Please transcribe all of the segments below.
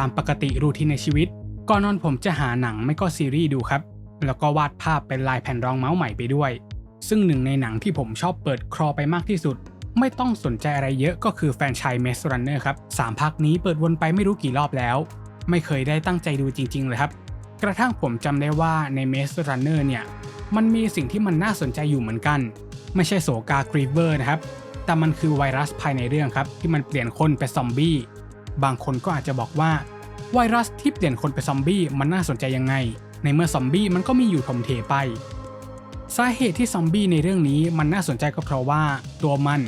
ตามปกติรูทีนในชีวิต ก่อนนอนผมจะหาหนังไม่ก็ซีรีส์ดูครับ แล้วก็วาดภาพเป็นลายแผ่นรองเมาส์ใหม่ไปด้วย ซึ่งหนึ่งในหนังที่ผมชอบเปิดครอไปมากที่สุด ไม่ต้องสนใจอะไรเยอะก็คือแฟนชายเมสรันเนอร์ครับสามภาคนี้เปิดวนไปไม่รู้กี่รอบแล้ว ไม่เคยได้ตั้งใจดูจริง ๆ เลยครับ กระทั่งผมจำได้ว่าในเมสรันเนอร์เนี่ยมันมีสิ่งที่มันน่าสนใจอยู่เหมือนกัน ไม่ใช่โสกากรีเวอร์นะครับแต่มันคือไวรัสภายในเรื่องครับที่มันเปลี่ยนคนเป็นซอมบี้ บางคนก็อาจจะบอกว่าไวรัสที่เปลี่ยนคนเป็นซอมบี้มันน่าสนใจยังไง ในเมื่อซอมบี้มันก็มีอยู่ถมเทไป สาเหตุที่ซอมบี้ในเรื่องนี้มันน่าสนใจก็เพราะว่า ตัวมัน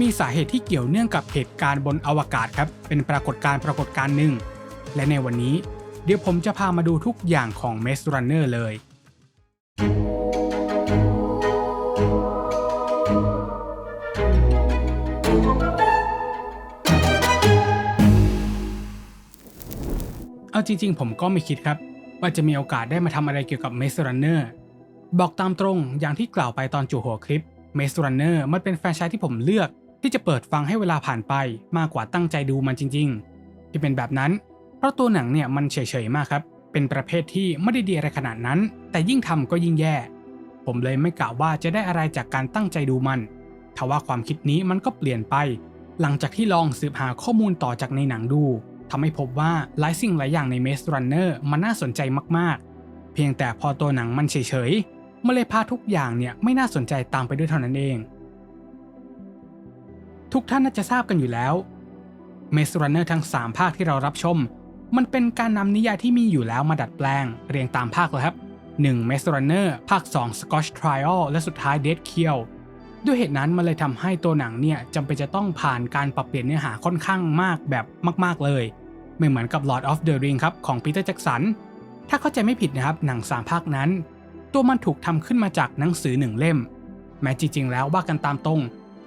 มีสาเหตุที่เกี่ยวเนื่องกับเหตุการณ์บนอวกาศครับ เป็นปรากฏการณ์ปรากฏการณ์หนึ่ง และในวันนี้ เดี๋ยวผมจะพามาดูทุกอย่างของ m ม s Runner เลยเอ จริงๆ ผมก็ไม่คิดครับ ว่าจะมีโอกาสได้มาทำอะไรเกี่ยวกับ m ม s Runner บอกตามตรงอย่างที่กล่าวไปตอนจู่หัวคลิป m ม s Runner มันเป็นแฟรนไชส์ที่ผมเลือกที่จะเปิดฟังให้เวลาผ่านไปมากกว่าตั้งใจดูมันจริง ๆ ที่เป็นแบบนั้น เพราะตัวหนังเนี่ยมันเฉยๆมากครับ เป็นประเภทที่ไม่ได้ดีอะไรขนาดนั้น แต่ยิ่งทำก็ยิ่งแย่ ผมเลยไม่กล่าวว่าจะได้อะไรจากการตั้งใจดูมันทว่าความคิดนี้มันก็เปลี่ยนไป หลังจากที่ลองสืบหาข้อมูลต่อจากในหนังดู ทำให้พบว่าหลายสิ่งหลายอย่างใน Maze Runner มันน่าสนใจมากๆ เพียงแต่พอตัวหนังมันเฉยๆมันเลยพาทุกอย่างเนี่ยไม่น่าสนใจตามไปด้วยเท่านั้นเอง ทุกท่านน่าจะทราบกันอยู่แล้ว Maze Runner ทั้ง 3 ภาคที่เรารับชม มันเป็นการนำนิยายที่มีอยู่แล้วมาดัดแปลง เรียงตามภาคเลยครับ 1. Maze Runner ภาค 2 Scotch Trial และสุดท้าย Dead Kill ด้วยเหตุนั้นมันเลยทำให้ตัวหนังเนี่ยจำเป็นจะต้องผ่านการปรับเปลี่ยนเนื้อหาค่อนข้างมากแบบมาก ๆ เลย ไม่เหมือนกับ Lord of the Ring ครับของปีเตอร์แจ็กสันถ้าเข้าใจไม่ผิดนะครับหนัง3ภาคนั้น ตัวมันถูกทำขึ้นมาจากหนังสือหนึ่งเล่ม แม้จริง ๆ แล้วว่ากันตามตรง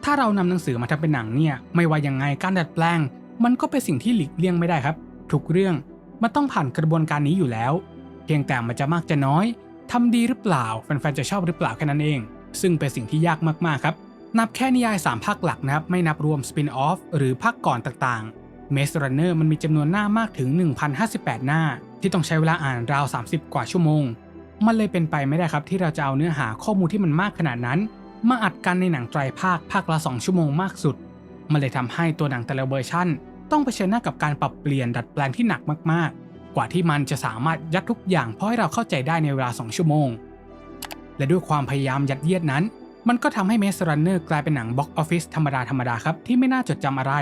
ถ้าเรานำหนังสือมาทำเป็นหนังเนี่ยไม่ว่ายังไงการดัดแปลง มันก็เป็นสิ่งที่หลีกเลี่ยงไม่ได้ครับทุกเรื่องมันต้องผ่านกระบวนการนี้อยู่แล้ว เพียงแต่มันจะมากจะน้อยทำดีหรือเปล่าแฟนๆจะชอบหรือเปล่าแค่นั้นเอง ซึ่งเป็นสิ่งที่ยากมากๆครับ นับแค่นิยาย 3 ภาคหลักนะครับ ไม่นับรวมสปินออฟหรือภาคก่อนต่างๆ Maze Runner มันมีจำนวนหน้ามากถึง 1,058 หน้า ที่ต้องใช้เวลาอ่านราว 30 กว่าชั่วโมง มันเลยเป็นไปไม่ได้ครับที่เราจะเอาเนื้อหาข้อมูลที่มันมากขนาดนั้น มาอัดกันในหนังไตรภาคภาคละ 2 ชั่วโมงมากสุด มันเลยทำให้ตัวหนังแต่ละเวอร์ชันต้องเผชิญหน้ากับการปรับเปลี่ยนดัดแปลงที่หนักมากๆ กว่าที่มันจะสามารถยัดทุกอย่างพอให้เราเข้าใจได้ในเวลา 2 ชั่วโมง และด้วยความพยายามยัดเยียดนั้น มันก็ทำให้ Maze Runner กลายเป็นหนังบ็อกออฟฟิศธรรมดาธรรมดาครับที่ไม่น่าจดจำอะไร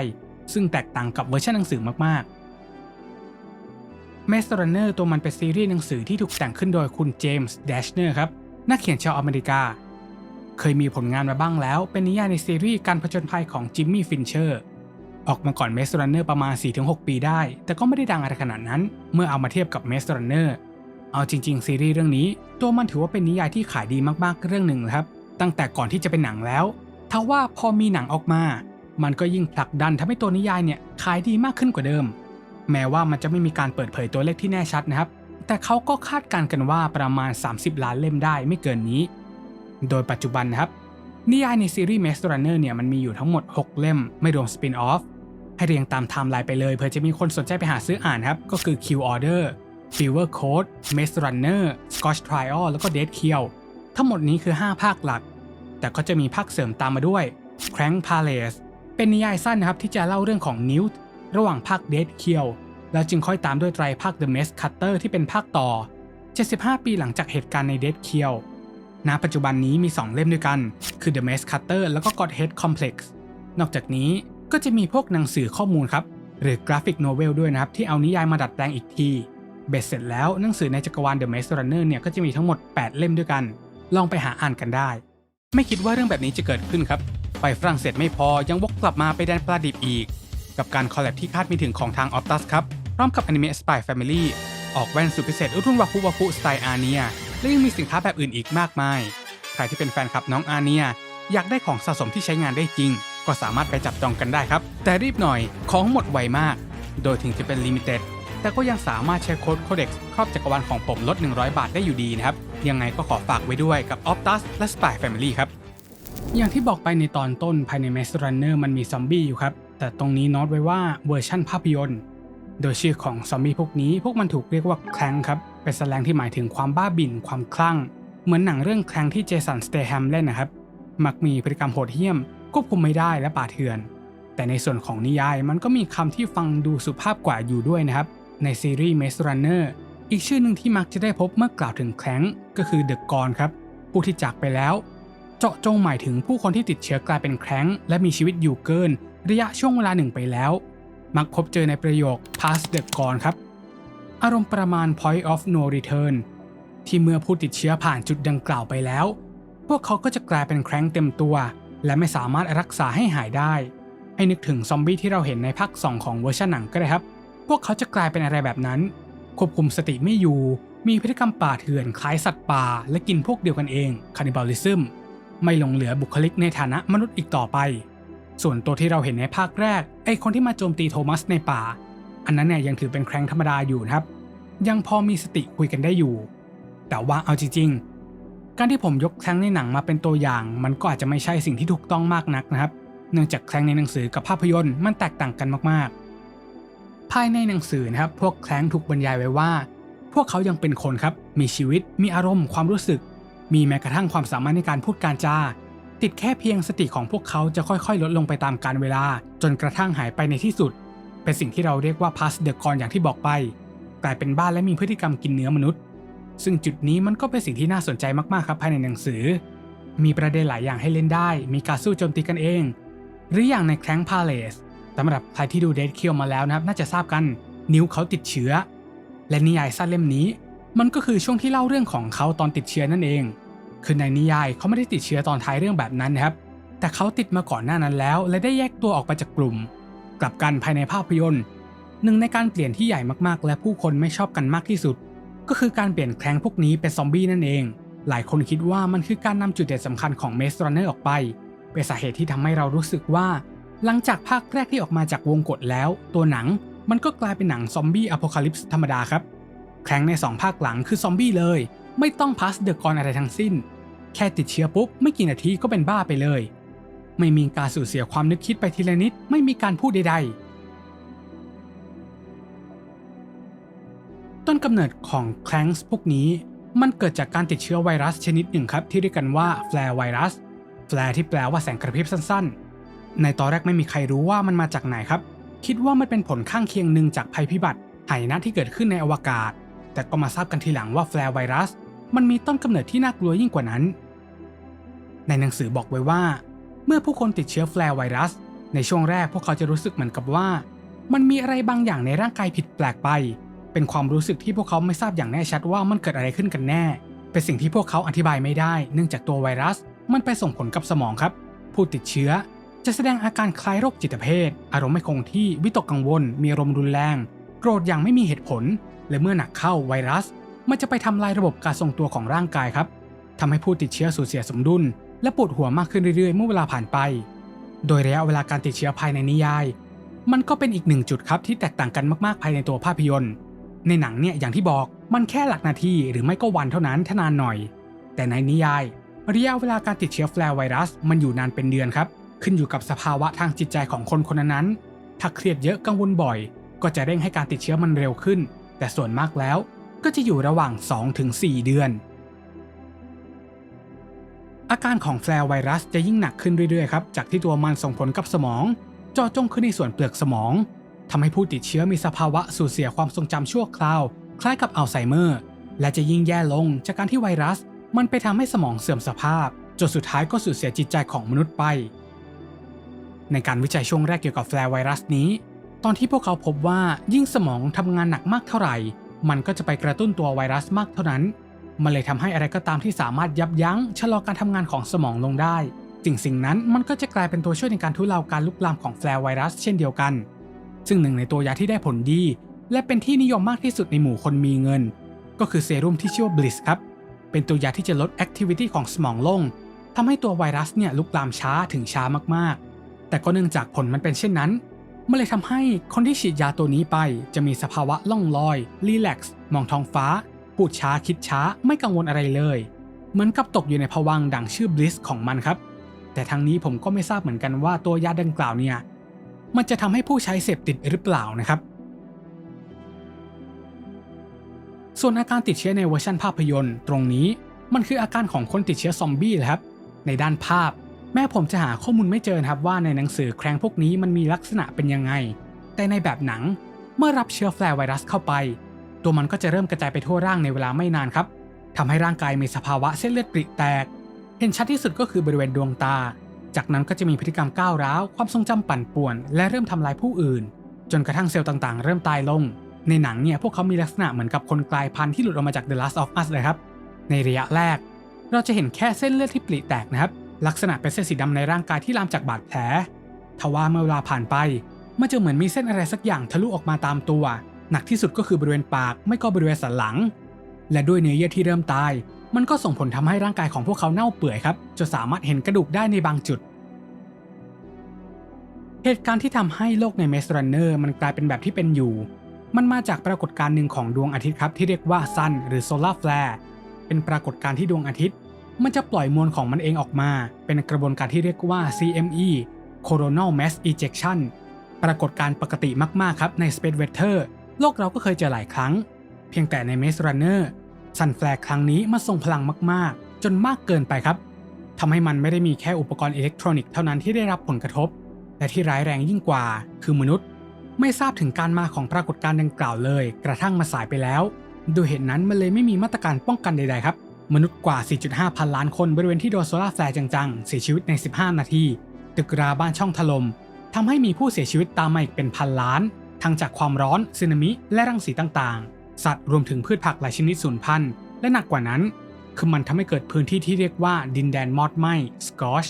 ซึ่งแตกต่างกับเวอร์ชันหนังสือมากๆ Maze Runner ตัวมันเป็นซีรีส์หนังสือที่ถูกแต่งขึ้นโดยคุณเจมส์เดชเนอร์ครับนักเขียนชาวอเมริกา เคยมีผลงานมาบ้างแล้ว เป็นนิยายในซีรีส์การผจญภัยของจิมมี่ฟินเชอร์ออกมาก่อน Maze Runner ประมาณ 4-6 ปีได้ แต่ก็ไม่ได้ดังอะไรขนาดนั้น เมื่อเอามาเทียบกับ Maze Runner เอาจริง ๆ ซีรีส์เรื่องนี้ ตัวมันถือว่าเป็นนิยายที่ขายดีมากๆเรื่องหนึ่งนะครับ ตั้งแต่ก่อนที่จะเป็นหนังแล้วทว่าพอมีหนังออกมา มันก็ยิ่งผลักดันทำให้ตัวนิยายเนี่ยขายดีมากขึ้นกว่าเดิม แม้ว่ามันจะไม่มีการเปิดเผยตัวเลขที่แน่ชัดนะครับ แต่เขาก็คาดการณ์กันว่าประมาณ 30 ล้านเล่มได้ไม่เกินนี้ โดยปัจจุบันนะครับ นิยายในซีรีส์ Maze Runner เนี่ยมันมีอยู่ทั้งหมด 6 เล่มไม่รวมสปินออฟให้เรียงตามไทม์ไลน์ไปเลยเพื่อจะมีคนสนใจไปหาซื้ออ่านครับก็คือ Q Order Fever Code Maze Runner Scotch Trial แล้วก็ Dead Kill ทั้งหมดนี้คือ 5 ภาคหลัก แต่ก็จะมีภาคเสริมตามมาด้วย Crank Palace เป็นนิยายสั้นนะครับที่จะเล่าเรื่องของ Newt ระหว่างภาค Dead Kill แล้วจึงค่อยตามด้วยไตรภาค The Maze Cutter ที่เป็นภาคต่อ 75 ปีหลังจากเหตุการณ์ใน Dead Kill ณปัจจุบันนี้มี 2 เล่มด้วยกัน คือ The Maze Cutter แล้วก็ Godhead Complex นอกจากนี้ก็จะมีพวกหนังสือข้อมูลครับ หรือกราฟิกโนเวลด้วยนะครับ ที่เอานิยายมาดัดแปลงอีกที เบ็ดเสร็จแล้วหนังสือในจักรวาล The Maze Runner เนี่ยก็จะมีทั้งหมด 8 เล่มด้วยกัน ลองไปหาอ่านกันได้ ไม่คิดว่าเรื่องแบบนี้จะเกิดขึ้นครับ ไปฝรั่งเศสไม่พอยังวกกลับมาไปแดนปลาดิบอีก กับการคอลแลบที่คาดไม่ถึงของทาง Optus ครับพร้อมกับ Anime Spy Family ออกแว่นสุดพิเศษอุทุนวาคุวาคุสไตล์อาเนียและยังมีสินค้าแบบอื่นอีกมากมาย ใครที่เป็นแฟนคลับน้องอาเนียอยากได้ของสะสมที่ใช้งานได้จริง ก็สามารถไปจับจองกันได้ครับ แต่รีบหน่อยของหมดไวมาก โดยถึงจะเป็นลิมิเต็ด แต่ก็ยังสามารถใช้โค้ด Codex ครอบจักรวาลของผมลด 100 บาทได้อยู่ดีนะครับ ยังไงก็ขอฝากไว้ด้วยกับ Optus และ Spy Family ครับ อย่างที่บอกไปในตอนต้นภายใน Maze Runner มันมีซอมบี้อยู่ครับ แต่ตรงนี้โน้ตไว้ว่าเวอร์ชั่นภาพยนตร์ โดยชื่อของซอมบี้พวกนี้พวกมันถูกเรียกว่าแคลงครับ เป็นแสลงที่หมายถึงความบ้าบิ่นความคลั่ง เหมือนหนังเรื่องแคลงที่เจสันสเตแฮมเล่นนะครับ มักมีพฤติกรรมโหดเหี้ยมควบคุมไม่ได้และป่าเถื่อน แต่ในส่วนของนิยายมันก็มีคำที่ฟังดูสุภาพกว่าอยู่ด้วยนะครับ ในซีรีส์ Maze Runner อีกชื่อหนึ่งที่มักจะได้พบเมื่อกล่าวถึงแคลงก็คือเดอะกอนครับ ผู้ที่จากไปแล้ว เจาะจงหมายถึงผู้คนที่ติดเชื้อกลายเป็นแคลงและมีชีวิตอยู่เกิน ระยะช่วงเวลาหนึ่งไปแล้ว มักพบเจอในประโยค past the gone ครับ อารมณ์ประมาณ point of no return ที่เมื่อผู้ติดเชื้อผ่านจุดดังกล่าวไปแล้ว พวกเขาก็จะกลายเป็นแครงเต็มตัว และไม่สามารถรักษาให้หายได้ ให้นึกถึงซอมบี้ที่เราเห็นในภาค2ของเวอร์ชันหนังก็ได้ครับ พวกเขาจะกลายเป็นอะไรแบบนั้น ควบคุมสติไม่อยู่ มีพฤติกรรมป่าเถื่อนคล้ายสัตว์ป่า และกินพวกเดียวกันเองคานิบาลิซึมไม่หลงเหลือบุคลิกในฐานะมนุษย์อีกต่อไป ส่วนตัวที่เราเห็นในภาคแรก ไอคนที่มาโจมตีโทมัสในป่า อันนั้นเนี่ยยังถือเป็นแครงธรรมดาอยู่นะครับ ยังพอมีสติคุยกันได้อยู่ แต่ว่าเอาจริงๆ การที่ผมยกแครงในหนังมาเป็นตัวอย่าง มันก็อาจจะไม่ใช่สิ่งที่ถูกต้องมากนักนะครับ เนื่องจากแครงในหนังสือกับภาพยนตร์มันแตกต่างกันมากๆ ภายในหนังสือนะครับ พวกแคร้งถูกบรรยายไว้ว่า พวกเขายังเป็นคนครับ มีชีวิต มีอารมณ์ ความรู้สึก มีแม้กระทั่งความสามารถในการพูดการจา ติดแค่เพียงสติของพวกเขาจะค่อยๆ ลดลงไปตามกาลเวลา จนกระทั่งหายไปในที่สุด เป็นสิ่งที่เราเรียกว่า pass the con อย่างที่บอกไป กลายเป็นบ้านและมีพฤติกรรมกินเนื้อมนุษย์ ซึ่งจุดนี้มันก็เป็นสิ่งที่น่าสนใจมากๆครับภายในหนังสือ มีประเด็นหลายอย่างให้เล่นได้ มีการสู้โจมตีกันเอง หรืออย่างในแคร้งพาเลส สำหรับใครที่ดูเดดเคียวมาแล้วนะครับ น่าจะทราบกันนิ้วเขาติดเชื้อ และนิยายสั้นเล่มนี้ มันก็คือช่วงที่เล่าเรื่องของเขาตอนติดเชื้อนั่นเอง คือในนิยายเขาไม่ได้ติดเชื้อตอนท้ายเรื่องแบบนั้นนะครับ แต่เขาติดมาก่อนหน้านั้นแล้ว และได้แยกตัวออกไปจากกลุ่ม กลับกันภายในภาพยนตร์หนึ่งในการเปลี่ยนที่ใหญ่มากๆ และผู้คนไม่ชอบกันมากที่สุด ก็คือการเปลี่ยนแคลงพวกนี้เป็นซอมบี้นั่นเอง หลายคนคิดว่ามันคือการนำจุดเด่นสำคัญของเมส r รันเนอร์ออกไป เป็นสาเหตุที่ทำให้เรารู้สึกว่า หลังจากภาคแรกที่ออกมาจากวงกฏแล้ว ตัวหนังมันก็กลายเป็นหนังซอมบี้อพ c a l y p s e ธรรมดาครับแคลงใน 2 ภาคหลังคือซอมบี้เลย ไม่ต้องพัสเดอะกอนอะไรทั้งสิ้น แค่ติดเชื้อปุ๊บ ไม่กี่นาทีก็เป็นบ้าไปเลย ไม่มีการสูญเสียความนึกคิดไปทีละนิด ไม่มีการพูดใดๆ ต้นกำเนิดของแคลงส์พวกนี้ มันเกิดจากการติดเชื้อไวรัสชนิดหนึ่งครับ ที่เรียกกันว่าแฟลร์ไวรัส แฟลร์ที่แปลว่าแสงกระพริบสั้นๆ ในตอนแรกไม่มีใครรู้ว่ามันมาจากไหนครับ คิดว่ามันเป็นผลข้างเคียงหนึ่งจากภัยพิบัติหายนะที่เกิดขึ้นในอวกาศ แต่ก็มาทราบกันทีหลังว่าแฟลร์ไวรัส มันมีต้นกำเนิดที่น่ากลัวยิ่งกว่านั้น ในหนังสือบอกไว้ว่า เมื่อผู้คนติดเชื้อแฟลร์ไวรัส ในช่วงแรกพวกเขาจะรู้สึกเหมือนกับว่า มันมีอะไรบางอย่างในร่างกายผิดแปลกไป เป็นความรู้สึกที่พวกเขาไม่ทราบอย่างแน่ชัดว่ามันเกิดอะไรขึ้นกันแน่ เป็นสิ่งที่พวกเขาอธิบายไม่ได้ เนื่องจากตัวไวรัส มันไปส่งผลกับสมองครับ ผู้ติดเชื้อ จะแสดงอาการคล้ายโรคจิตเภท อารมณ์ไม่คงที่ วิตกกังวล มีอารมณ์รุนแรง โกรธอย่างไม่มีเหตุผล และเมื่อหนักเข้าไวรัส มันจะไปทำลายระบบการทรงตัวของร่างกายครับทำให้ผู้ติดเชื้อสูญเสียสมดุล และปวดหัวมากขึ้นเรื่อยๆ เมื่อเวลาผ่านไป โดยระยะเวลาการติดเชื้อภายในนิยาย มันก็เป็นอีกหนึ่งจุดครับที่แตกต่างกันมากๆ ภายในตัวภาพยนตร์ ในหนังเนี่ยอย่างที่บอกมันแค่หลักนาทีหรือไม่ก็วันเท่านั้นถ้านานหน่อย แต่ในนิยาย ระยะเวลาการติดเชื้อแฟลไวรัส มันอยู่นานเป็นเดือนครับ ขึ้นอยู่กับสภาวะทางจิตใจของคนคนนั้น ถ้าเครียดเยอะกังวลบ่อย ก็จะเร่งให้การติดเชื้อมันเร็วขึ้น แต่ส่วนมากแล้วก็จะอยู่ระหว่าง 2-4 เดือน อาการของแฟลร์ไวรัสจะยิ่งหนักขึ้นเรื่อยๆครับ จากที่ตัวมันส่งผลกับสมองเจาะจงขึ้นในส่วนเปลือกสมองทำให้ผู้ติดเชื้อมีสภาวะสูญเสียความทรงจำชั่วคราว คล้ายกับอัลไซเมอร์ และจะยิ่งแย่ลงจากการที่ไวรัส มันไปทำให้สมองเสื่อมสภาพจนสุดท้ายก็สูญเสียจิตใจของมนุษย์ไป ในการวิจัยช่วงแรกเกี่ยวกับแฟลร์ไวรัสนี้ ตอนที่พวกเขาพบว่ายิ่งสมองทำงานหนักมากเท่าไหร่ มันก็จะไปกระตุ้นตัวไวรัสมากเท่านั้น มันเลยทำให้อะไรก็ตามที่สามารถยับยั้งชะลอการทำงานของสมองลงได้สิ่งสิ่งนั้นมันก็จะกลายเป็นตัวช่วยในการทุเลาการลุกลามของแฟลร์ไวรัสเช่นเดียวกัน ซึ่งหนึ่งในตัวยาที่ได้ผลดี และเป็นที่นิยมมากที่สุดในหมู่คนมีเงิน ก็คือเซรุ่มที่ชื่อว่า Bliss ครับ เป็นตัวยาที่จะลดแอคทิวิตี้ของสมองลงทำให้ตัวไวรัสเนี่ยลุกลามช้าถึงช้ามากๆ แต่ก็เนื่องจากผลมันเป็นเช่นนั้นมันเลยทำให้คนที่ฉีดยาตัวนี้ไป จะมีสภาวะล่องลอย รีแลกซ์ มองท้องฟ้า พูดช้าคิดช้าไม่กังวลอะไรเลย เหมือนกับตกอยู่ในภวังดังชื่อ Bliss ของมันครับ แต่ทางนี้ผมก็ไม่ทราบเหมือนกันว่าตัวยาดังกล่าวเนี่ย มันจะทำให้ผู้ใช้เสพติดหรือเปล่านะครับ ส่วนอาการติดเชื้อในเวอร์ชันภาพยนตร์ ตรงนี้มันคืออาการของคนติดเชื้อซอมบี้แหละครับ ในด้านภาพ แม้ผมจะหาข้อมูลไม่เจอครับว่าในหนังสือแครงพวกนี้มันมีลักษณะเป็นยังไง แต่ในแบบหนังเมื่อรับเชื้อแฟร์ไวรัสเข้าไป ตัวมันก็จะเริ่มกระจายไปทั่วร่างในเวลาไม่นานครับทำให้ร่างกายมีสภาวะเส้นเลือดปริแตก เห็นชัดที่สุดก็คือบริเวณดวงตา จากนั้นก็จะมีพฤติกรรมก้าวร้าว ความทรงจำปั่นป่วน และเริ่มทำลายผู้อื่น จนกระทั่งเซลล์ต่างๆ เริ่มตายลง ในหนังเนี่ยพวกเขามีลักษณะเหมือนกับคนกลายพันธุ์ที่หลุดออกมาจาก The Last of Us เลยครับ ในระยะแรก เราจะเห็นแค่เส้นเลือดที่ปริแตกนะครับ ลักษณะเป็นเส้นสีดำในร่างกายที่ลามจากบาดแผล ทว่าเมื่อเวลาผ่านไป มันจะเหมือนมีเส้นอะไรสักอย่างทะลุออกมาตามตัว หนักที่สุดก็คือบริเวณปากไม่ก็บริเวณสันหลัง และด้วยเนื้อเยื่อที่เริ่มตาย มันก็ส่งผลทำให้ร่างกายของพวกเขาเน่าเปื่อยครับจนสามารถเห็นกระดูกได้ในบางจุด เหตุการณ์ที่ทำให้โลกในเมสรันเนอร์มันกลายเป็นแบบที่เป็นอยู่ มันมาจากปรากฏการณ์หนึ่งของดวงอาทิตย์ครับที่เรียกว่าซันหรือโซลาร์แฟลร์เป็นปรากฏการณ์ที่ดวงอาทิตย์ มันจะปล่อยมวลของมันเองออกมา เป็นกระบวนการที่เรียกว่า CME Coronal Mass Ejection ปรากฏการปกติมาก ๆ ครับใน Space Weather โลกเราก็เคยเจอหลายครั้ง เพียงแต่ใน Maze Runner ซันแฟร์ครั้งนี้มันทรงพลังมาก ๆ จนมากเกินไปครับทำให้มันไม่ได้มีแค่อุปกรณ์อิเล็กทรอนิกส์เท่านั้นที่ได้รับผลกระทบ และที่ร้ายแรงยิ่งกว่า คือมนุษย์ ไม่ทราบถึงการมาของปรากฏการณ์ดังกล่าวเลย กระทั่งมาสายไปแล้ว โดยเหตุนั้นมันเลยไม่มีมาตรการป้องกันใด ๆ ครับ มนุษย์กว่า 4.5 พันล้านคนบริเวณที่โดนโซลาร์แฟร์จังๆ เสียชีวิตใน 15 นาที ตึกราบ้านช่องถลม่มทำให้มีผู้เสียชีวิตตามมาอีกเป็นพันล้าน ทั้งจากความร้อนสึนามิ และรังสีต่างๆ สัตว์รวมถึงพืชผักหลายชนิดสูญพันธุ์ และหนักกว่านั้น คือมันทำให้เกิดพื้นที่ที่เรียกว่าดินแดนมอดไหม้สกอช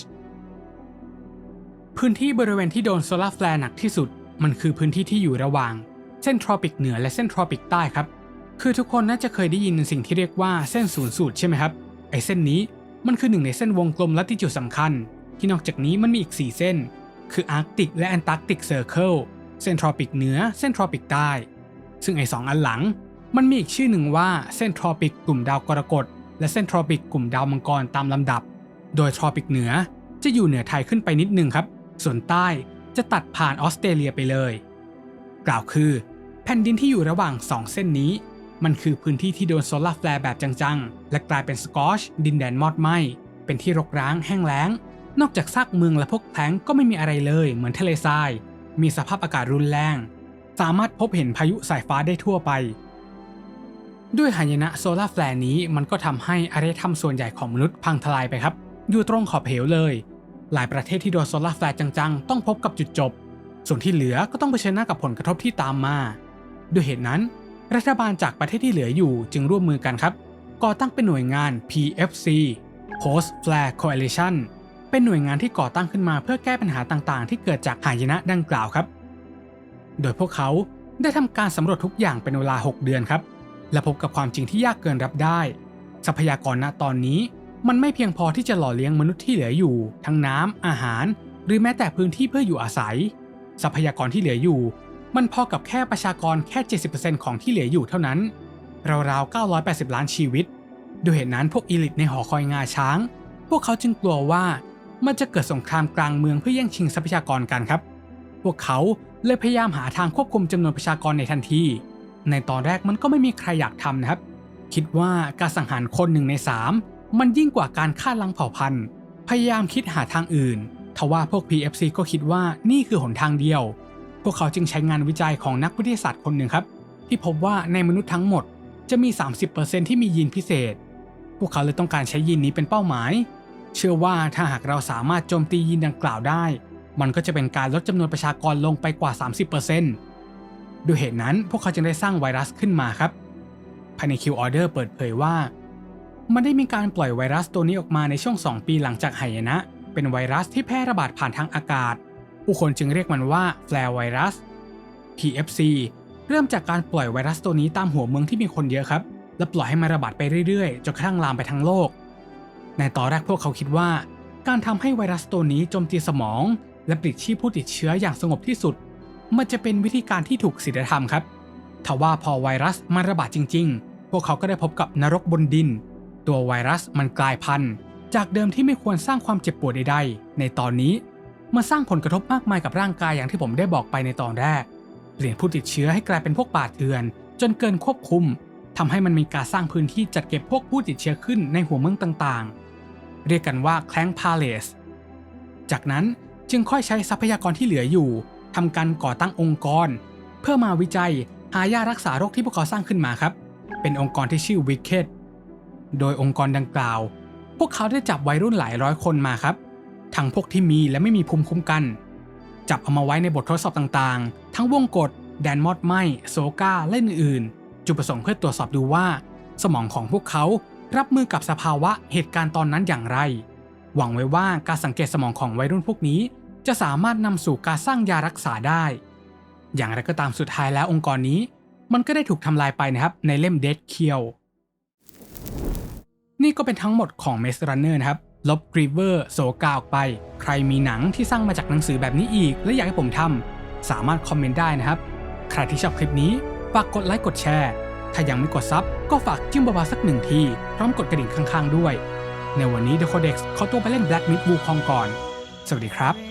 พื้นที่บริเวณที่โดนโซลาร์แฟร์หนักที่สุด มันคือพื้นที่ที่อยู่ระหว่าง เส้นทรอปิกเหนือและเส้นทรอปิกใต้ครับ คือทุกคนน่าจะเคยได้ยินสิ่งที่เรียกว่าเส้นศูนย์สูตรใช่ไหมครับ ไอ้เส้นนี้มันคือหนึ่งในเส้นวงกลมลัติจูดสำคัญ ที่นอกจากนี้มันมีอีก 4 เส้น คืออาร์กติกและแอนตาร์กติกเซอร์เคิลเส้นทรอปิกเหนือเส้นทรอปิกใต้ ซึ่งไอ้สองอันหลัง มันมีอีกชื่อหนึ่งว่าเส้นทรอปิกกลุ่มดาวกรกฎและเส้นทรอปิกกลุ่มดาวมังกรตามลำดับ โดยทรอปิกเหนือจะอยู่เหนือไทยขึ้นไปนิดนึงครับ ส่วนใต้จะตัดผ่านออสเตรเลียไปเลย กล่าวคือ แผ่นดินที่อยู่ระหว่าง 2 เส้นนี้ มันคือพื้นที่ที่โดนโซลาร์แฟลร์แบบจังๆ และกลายเป็นสกอชดินแดนมอดไหมเป็นที่รกร้างแห้งแล้ง นอกจากซากเมืองและพวกแท้งก็ไม่มีอะไรเลย เหมือนทะเลทราย มีสภาพอากาศรุนแรง สามารถพบเห็นพายุสายฟ้าได้ทั่วไป ด้วยหายนะโซลาร์แฟลร์นี้มันก็ทำให้อารยธรรมส่วนใหญ่ของมนุษย์พังทลายไปครับ อยู่ตรงขอบเหวเลย หลายประเทศที่โดนโซลาร์แฟลร์จังๆ ต้องพบกับจุดจบ ส่วนที่เหลือก็ต้องเผชิญหน้ากับผลกระทบที่ตามมา ด้วยเหตุนั้น รัฐบาลจากประเทศที่เหลืออยู่จึงร่วมมือกันครับ ก่อตั้งเป็นหน่วยงาน PFC Post Flare Coalition เป็นหน่วยงานที่ก่อตั้งขึ้นมาเพื่อแก้ปัญหาต่างๆ ที่เกิดจากหายนะดังกล่าวครับ โดยพวกเขาได้ทำการสำรวจทุกอย่างเป็นเวลา 6 เดือนครับ และพบกับความจริงที่ยากเกินรับได้ ทรัพยากรณตอนนี้มันไม่เพียงพอที่จะหล่อเลี้ยงมนุษย์ที่เหลืออยู่ ทั้งน้ำอาหาร หรือแม้แต่พื้นที่เพื่ออยู่อาศัย ทรัพยากรที่เหลืออยู่ มันพอกับแค่ประชากรแค่ 70%ของที่เหลืออยู่เท่านั้น ราวๆ 980 ล้านชีวิต ด้วยเหตุนั้นพวกอีลิทในหอคอยงาช้าง พวกเขาจึงกลัวว่ามันจะเกิดสงครามกลางเมืองเพื่อแย่งชิงทรัพยากรกันครับ พวกเขาเลยพยายามหาทางควบคุมจำนวนประชากรในทันที ในตอนแรกมันก็ไม่มีใครอยากทำนะครับ คิดว่าการสังหารคนหนึ่งในสามมันยิ่งกว่าการฆ่าล้างเผ่าพันธุ์ พยายามคิดหาทางอื่น ทว่าพวก PFC ก็คิดว่านี่คือหนทางเดียว พวกเขาจึงใช้งานวิจัยของนักวิทยาศาสตร์คนหนึ่งครับ ที่พบว่าในมนุษย์ทั้งหมดจะมี 30%ที่มียีนพิเศษ พวกเขาเลยต้องการใช้ยีนนี้เป็นเป้าหมาย เชื่อว่าถ้าหากเราสามารถโจมตียีนดังกล่าวได้ มันก็จะเป็นการลดจำนวนประชากรลงไปกว่า 30%ด้วยเหตุนั้นพวกเขาจึงได้สร้างไวรัสขึ้นมาครับภายใน Q Order เปิดเผยว่า มันได้มีการปล่อยไวรัสตัวนี้ออกมาในช่วง 2 ปีหลังจากไหยนะ เป็นไวรัสที่แพร่ระบาดผ่านทางอากาศ ผู้คนจึงเรียกมันว่าแฟร์ไวรัส PFC เริ่มจากการปล่อยไวรัสตัวนี้ตามหัวเมืองที่มีคนเยอะครับ และปล่อยให้มันระบาดไปเรื่อยๆ จนกระทั่งลามไปทั้งโลก ในตอนแรกพวกเขาคิดว่า การทำให้ไวรัสตัวนี้โจมตีสมอง และปลิดชีพผู้ติดเชื้ออย่างสงบที่สุด มันจะเป็นวิธีการที่ถูกศีลธรรมครับทว่าพอไวรัสมันระบาดจริง ๆ พวกเขาก็ได้พบกับนรกบนดิน ตัวไวรัสมันกลายพันธุ์ จากเดิมที่ไม่ควรสร้างความเจ็บปวดใดๆ ในตอนนี้ มาสร้างผลกระทบมากมายกับร่างกายอย่างที่ผมได้บอกไปในตอนแรก เปลี่ยนผู้ติดเชื้อให้กลายเป็นพวกป่าเถื่อน จนเกินควบคุมทำให้มันมีการสร้างพื้นที่จัดเก็บพวกผู้ติดเชื้อขึ้นในหัวเมืองต่างๆ เรียกกันว่าแคลงพาเลส จากนั้นจึงค่อยใช้ทรัพยากรที่เหลืออยู่ทำการก่อตั้งองค์กร เพื่อมาวิจัยหายารักษาโรคที่พวกเขาสร้างขึ้นมาครับ เป็นองค์กรที่ชื่อ Wicked โดยองค์กรดังกล่าว พวกเขาได้จับวัยรุ่นหลายร้อยคนมาครับ ทั้งพวกที่มีและไม่มีภูมิคุ้มกัน จับเอามาไว้ในบททดสอบต่างๆ ทั้งวงกฏแดนมอดไหมโซกาและอื่นๆ จุดประสงค์เพื่อตรวจสอบดูว่า สมองของพวกเขารับมือกับสภาวะเหตุการณ์ตอนนั้นอย่างไร หวังไว้ว่าการสังเกตสมองของวัยรุ่นพวกนี้ จะสามารถนำสู่การสร้างยารักษาได้ อย่างไรก็ตามสุดท้ายแล้วองค์กรนี้ มันก็ได้ถูกทำลายไปนะครับในเล่ม Dead Kill นี่ก็เป็นทั้งหมดของ m a z e Runner นะครับ ลบกรีเวอร์โซกาออกไป ใครมีหนังที่สร้างมาจากหนังสือแบบนี้อีก และอยากให้ผมทำสามารถคอมเมนต์ได้นะครับ ใครที่ชอบคลิปนี้ฝากกดไลค์กดแชร์ ถ้ายังไม่กดซับก็ฝากจิ้มเบาๆสักหนึ่งทีพร้อมกดกระดิ่งข้างๆด้วย ในวันนี้ The Codex ขอตัวไปเล่น Black Myth Wukong ก่อน สวัสดีครับ